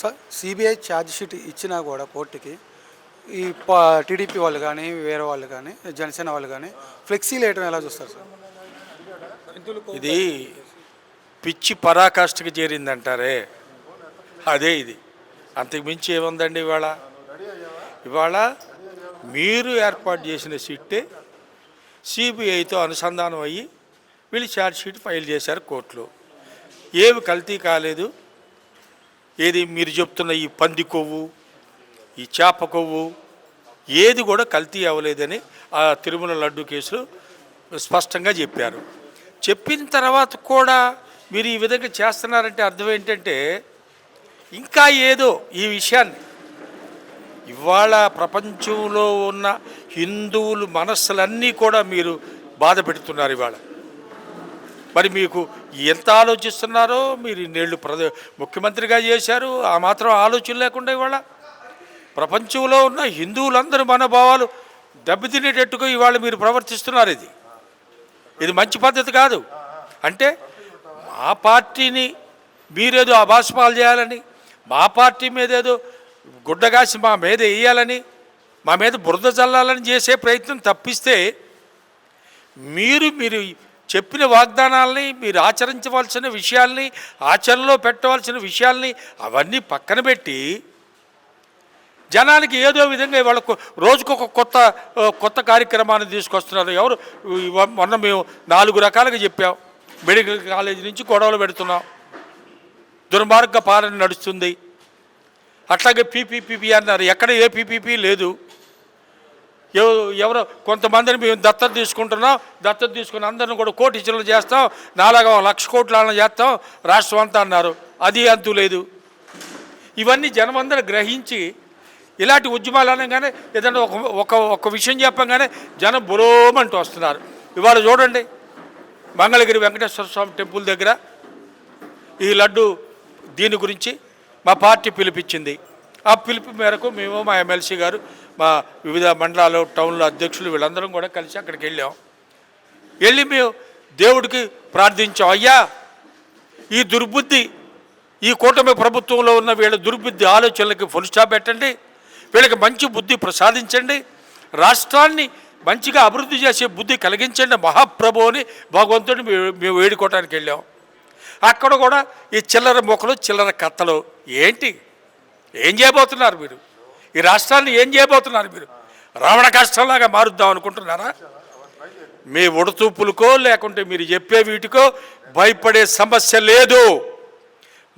Sir CBI chargesheet ఇచ్చినా కూడా కోర్టుకి ఈ టీడీపీ వాళ్ళు కానీ వేరే వాళ్ళు కానీ జనసేన వాళ్ళు కానీ ఫ్లెక్సీ వేయటం ఎలా చూస్తారు సార్? ఇది పిచ్చి పరాకాష్ఠకి చేరిందంటారే. అదే ఇది. అంతకుమించి ఏముందండి ఇవాళ? ఇవాళ మీరు ఏర్పాటు చేసిన సిట్టే సిబిఐతో అనుసంధానం అయ్యి వీళ్ళు ఛార్జ్ షీట్ ఫైల్ చేశారు కోర్టులో. ఏమి కల్తీ కాలేదు. ఏది మీరు చెప్తున్న ఈ పంది కొవ్వు ఈ చేప కొవ్వు ఏది కూడా కల్తీ అవ్వలేదని ఆ తిరుమల లడ్డు కేసులో స్పష్టంగా చెప్పారు. చెప్పిన తర్వాత కూడా మీరు ఈ విధంగా చేస్తున్నారంటే అర్థం ఏంటంటే ఇంకా ఏదో ఈ విషయాన్ని. ఇవాళ ప్రపంచంలో ఉన్న హిందువులు మనస్సులన్నీ కూడా మీరు బాధ పెడుతున్నారు ఇవాళ. మరి మీకు ఎంత ఆలోచిస్తున్నారో మీరు ఇన్నేళ్ళు ప్రద ముఖ్యమంత్రిగా చేశారు ఆ మాత్రం ఆలోచన లేకుండా ఇవాళ ప్రపంచంలో ఉన్న హిందువులందరూ మనోభావాలు దెబ్బతినేటట్టుగా ఇవాళ మీరు ప్రవర్తిస్తున్నారు ఇది. ఇది మంచి పద్ధతి కాదు. అంటే మా పార్టీని మీరేదో అభాస్పాలు చేయాలని మా పార్టీ మీద ఏదో గుడ్డగాసి మా మీద వేయాలని మా మీద బురద చల్లాలని చేసే ప్రయత్నం తప్పిస్తే మీరు మీరు చెప్పిన వాగ్దానాల్ని మీరు ఆచరించవలసిన విషయాల్ని ఆచరణలో పెట్టవలసిన విషయాల్ని అవన్నీ పక్కన పెట్టి జనానికి ఏదో విధంగా వాళ్ళకు రోజుకొక కొత్త కొత్త కార్యక్రమాన్ని తీసుకొస్తున్నారు. ఎవరు? మొన్న మేము నాలుగు రకాలుగా చెప్పాం. మెడికల్ కాలేజీ నుంచి గొడవలు పెడుతున్నాం. దుర్మార్గ పాలన నడుస్తుంది. అట్లాగే పీపీపీపీ అన్నారు. ఎక్కడ ఏ పీపీపీ లేదు. ఎవరో కొంతమందిని మేము దత్తత తీసుకుంటున్నాం. దత్తత తీసుకుని అందరిని కూడా కోటి ఇచ్చిన చేస్తాం. నాలుగు లక్ష కోట్ల చేస్తాం. రాష్ట్రం అంతా అన్నారు. అది అంతు లేదు. ఇవన్నీ జనమందరూ గ్రహించి ఇలాంటి ఉద్యమాలు అనగానే ఏదైనా ఒక ఒక ఒక విషయం కానీ జనం బురోమంటూ వస్తున్నారు. ఇవాళ చూడండి. మంగళగిరి వెంకటేశ్వర స్వామి టెంపుల్ దగ్గర ఈ లడ్డు దీని గురించి మా పార్టీ పిలిపించింది. ఆ పిలుపు మేరకు మేము మా ఎమ్మెల్సీ గారు మా వివిధ మండలాలు టౌన్ల అధ్యక్షులు వీళ్ళందరం కూడా కలిసి అక్కడికి వెళ్ళాం. వెళ్ళి మేము దేవుడికి ప్రార్థించాం. అయ్యా ఈ దుర్బుద్ధి ఈ కూటమి ప్రభుత్వంలో ఉన్న వీళ్ళ దుర్బుద్ధి ఆలోచనలకి ఫుల్ స్టాప్ పెట్టండి. వీళ్ళకి మంచి బుద్ధి ప్రసాదించండి. రాష్ట్రాన్ని మంచిగా అభివృద్ధి చేసే బుద్ధి కలిగించండి. మహాప్రభు అని భగవంతుడిని మేము మేము వేడుకోవటానికి వెళ్ళాం. అక్కడ కూడా ఈ చిల్లర మొక్కలు చిల్లర కత్తలు ఏంటి? ఏం చేయబోతున్నారు మీరు? ఈ రాష్ట్రాన్ని ఏం చేయబోతున్నారు మీరు? రావణ కష్టంలాగా మారుద్దాం అనుకుంటున్నారా? మీ ఉడతూపులకో లేకుంటే మీరు చెప్పే వీటికో భయపడే సమస్య లేదు.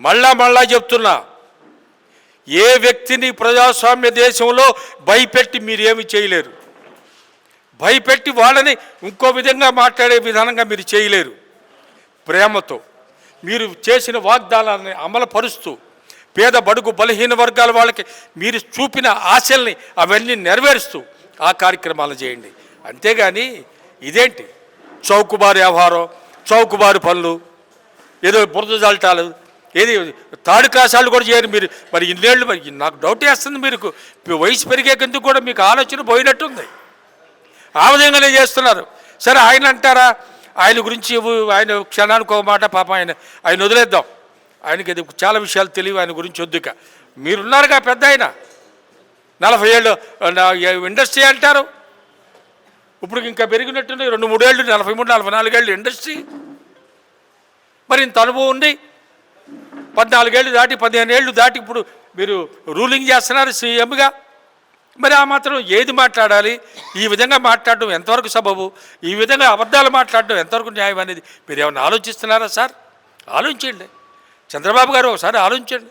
మళ్ళా మళ్ళా చెప్తున్నా ఏ వ్యక్తిని ప్రజాస్వామ్య దేశంలో భయపెట్టి మీరేమి చేయలేరు? భయపెట్టి వాళ్ళని ఇంకో విధంగా మాట్లాడే విధానంగా మీరు చేయలేరు. ప్రేమతో మీరు చేసిన వాగ్దానాన్ని అమలుపరుస్తూ పేద బడుగు బలహీన వర్గాల వాళ్ళకి మీరు చూపిన ఆశల్ని అవన్నీ నెరవేరుస్తూ ఆ కార్యక్రమాలు చేయండి. అంతేగాని ఇదేంటి? చౌకుబారు వ్యవహారం చౌకుబారు పనులు ఏదో బురద జల్టాలు ఏది తాడు క్లాస్ కూడా చేయరు మీరు. మరి ఇన్నేళ్ళు మరి నాకు డౌట్ వేస్తుంది మీరు వయసు పెరిగేందుకు కూడా మీకు ఆలోచన పోయినట్టుంది. ఆ విధంగానే చేస్తున్నారు. సరే ఆయన అంటారా? ఆయన గురించి ఆయన క్షణానికి ఒక మాట పాపం ఆయన ఆయన వదిలేద్దాం. ఆయనకి ఇది చాలా విషయాలు తెలియవు ఆయన గురించి వద్దుక మీరున్నారుగా పెద్ద ఆయన. నలభై ఏళ్ళు ఇండస్ట్రీ అంటారు? ఇప్పుడు ఇంకా పెరిగినట్టుంది రెండు మూడేళ్ళు నలభై మూడు నలభై నాలుగేళ్ళు ఇండస్ట్రీ. మరి ఇంత అనుభవం ఉంది. పద్నాలుగేళ్ళు దాటి పదిహేను ఏళ్ళు దాటి ఇప్పుడు మీరు రూలింగ్ చేస్తున్నారు సీఎంగా. మరి ఆ మాత్రం ఏది మాట్లాడాలి? ఈ విధంగా మాట్లాడడం ఎంతవరకు సబబు? ఈ విధంగా అబద్ధాలు మాట్లాడడం ఎంతవరకు న్యాయం అనేది మీరు ఏమైనా ఆలోచిస్తున్నారా సార్? ఆలోచించండి. చంద్రబాబు గారు ఒకసారి ఆలోచించండి.